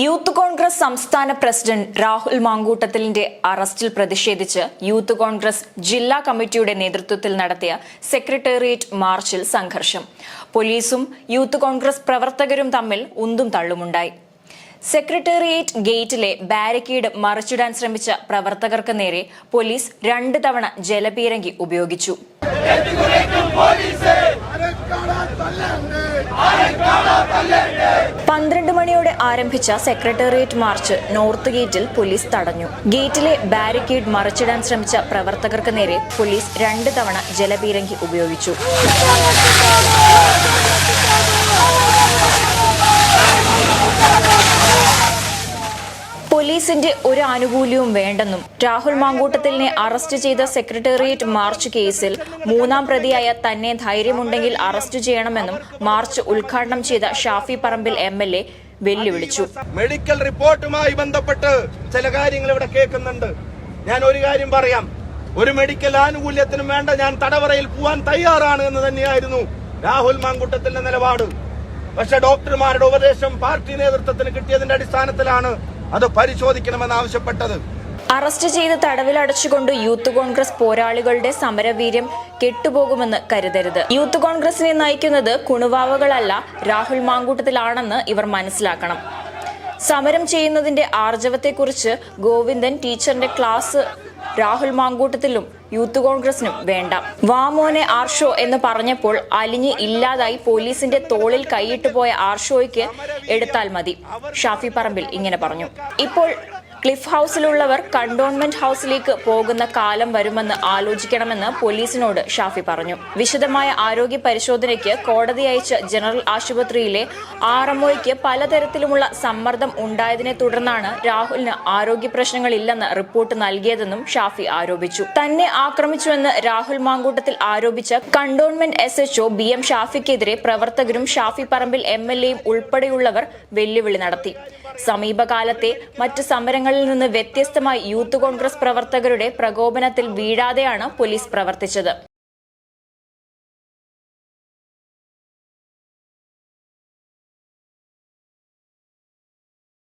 Youth Congress സംസ്ഥാന president Rahul മാങ്കൂട്ടത്തിലിന്റെ അറസ്റ്റിൽ പ്രതിഷേധിച്ച് യൂത്ത് കോൺഗ്രസ് ജില്ലാ കമ്മിറ്റിയുടെ നേതൃത്വത്തിൽ നടത്തിയ സെക്രട്ടേറിയറ്റ് മാർച്ചിൽ സംഘർഷം. പോലീസും യൂത്ത് കോൺഗ്രസ് പ്രവർത്തകരും തമ്മിൽ ഉന്തും തള്ളുമുണ്ടായി. സെക്രട്ടേറിയറ്റ് ഗേറ്റിലെ ബാരിക്കേഡ് മറിച്ചിടാൻ ശ്രമിച്ച പ്രവർത്തകർക്ക് നേരെ പോലീസ് രണ്ട് തവണ ജലപീരങ്കി ഉപയോഗിച്ചു. ആരംഭിച്ച സെക്രട്ടേറിയറ്റ് മാർച്ച് നോർത്ത് ഗേറ്റിൽ പോലീസ് തടഞ്ഞു. ഗേറ്റിലെ ബാരിക്കേഡ് മറിച്ചിടാൻ ശ്രമിച്ച പ്രവർത്തകർക്ക് നേരെ പോലീസ് രണ്ട് തവണ ജലപീരങ്കി ഉപയോഗിച്ചു. പോലീസിന്റെ ഒരു ആനുകൂല്യവും വേണ്ടെന്നും രാഹുൽ മാങ്കൂട്ടത്തിലിനെ അറസ്റ്റ് ചെയ്ത സെക്രട്ടേറിയറ്റ് മാർച്ച് കേസിൽ മൂന്നാം പ്രതിയായ തന്നെ ധൈര്യമുണ്ടെങ്കിൽ അറസ്റ്റ് ചെയ്യണമെന്നും മാർച്ച് ഉദ്ഘാടനം ചെയ്ത ഷാഫി പറമ്പിൽ എം വെല്ലുവിളിച്ചു. മെഡിക്കൽ റിപ്പോർട്ടുമായി ബന്ധപ്പെട്ട് ചില കാര്യങ്ങൾ ഇവിടെ കേൾക്കുന്നുണ്ട്. ഞാൻ ഒരു കാര്യം പറയാം. ഒരു മെഡിക്കൽ ആനുകൂല്യത്തിനും വേണ്ട ഞാൻ തടവറയിൽ പോവാൻ തയ്യാറാണ് എന്ന് തന്നെയായിരുന്നു രാഹുൽ മാങ്കുട്ടത്തിന്റെ നിലപാട്. പക്ഷെ ഡോക്ടർമാരുടെ ഉപദേശം പാർട്ടി നേതൃത്വത്തിന് കിട്ടിയതിന്റെ അടിസ്ഥാനത്തിലാണ് അത് പരിശോധിക്കണമെന്ന് ആവശ്യപ്പെട്ടത്. അറസ്റ്റ് ചെയ്ത് തടവിലടച്ചുകൊണ്ട് യൂത്ത് കോൺഗ്രസ് പോരാളികളുടെ സമരവീര്യം കെട്ടുപോകുമെന്ന് കരുതരുത്. യൂത്ത് കോൺഗ്രസിനെ നയിക്കുന്നത് കുണുവാവകളല്ല രാഹുൽ മാങ്കൂട്ടത്തിലാണെന്ന് ഇവർ മനസ്സിലാക്കണം. സമരം ചെയ്യുന്നതിന്റെ ആർജവത്തെക്കുറിച്ച് ഗോവിന്ദൻ ടീച്ചറിന്റെ ക്ലാസ് രാഹുൽ മാങ്കൂട്ടത്തിലും യൂത്ത് കോൺഗ്രസിനും വേണ്ട. വാമോനെ ആർഷോ എന്ന് പറഞ്ഞപ്പോൾ അലിഞ്ഞ് ഇല്ലാതായി പോലീസിന്റെ തോളിൽ കൈയിട്ട് പോയ ആർഷോയ്ക്ക് എടുത്താൽ മതി ഷാഫി പറമ്പിൽ ഇങ്ങനെ പറഞ്ഞു. ഇപ്പോൾ ക്ലിഫ് ഹൗസിലുള്ളവർ കണ്ടോൺമെന്റ് ഹൗസിലേക്ക് പോകുന്ന കാലം വരുമെന്ന് ആലോചിക്കണമെന്ന് പോലീസിനോട് ഷാഫി പറഞ്ഞു. വിശദമായ ആരോഗ്യ പരിശോധനയ്ക്ക് കോടതി അയച്ച ജനറൽ ആശുപത്രിയിലെ ആർ ആർഎംഒയ്ക്ക് പലതരത്തിലുമുള്ള സമ്മർദ്ദം ഉണ്ടായതിനെ തുടർന്നാണ് രാഹുലിന് ആരോഗ്യ പ്രശ്നങ്ങളില്ലെന്ന് റിപ്പോർട്ട് നൽകിയതെന്നും ഷാഫി ആരോപിച്ചു. തന്നെ ആക്രമിച്ചുവെന്ന് Rahul Mamkootathil ആരോപിച്ച cantonment S H O B M ഷാഫിക്കെതിരെ പ്രവർത്തകരും ഷാഫി പറമ്പിൽ എം എൽ എയും ഉൾപ്പെടെയുള്ളവർ വെല്ലുവിളി നടത്തി. സമീപകാലത്തെ മറ്റ് സമരങ്ങളിൽ നിന്ന് വ്യത്യസ്തമായി യൂത്ത് കോൺഗ്രസ് പ്രവർത്തകരുടെ പ്രകോപനത്തിൽ വീഴാതെയാണ് പോലീസ് പ്രവർത്തിച്ചത്.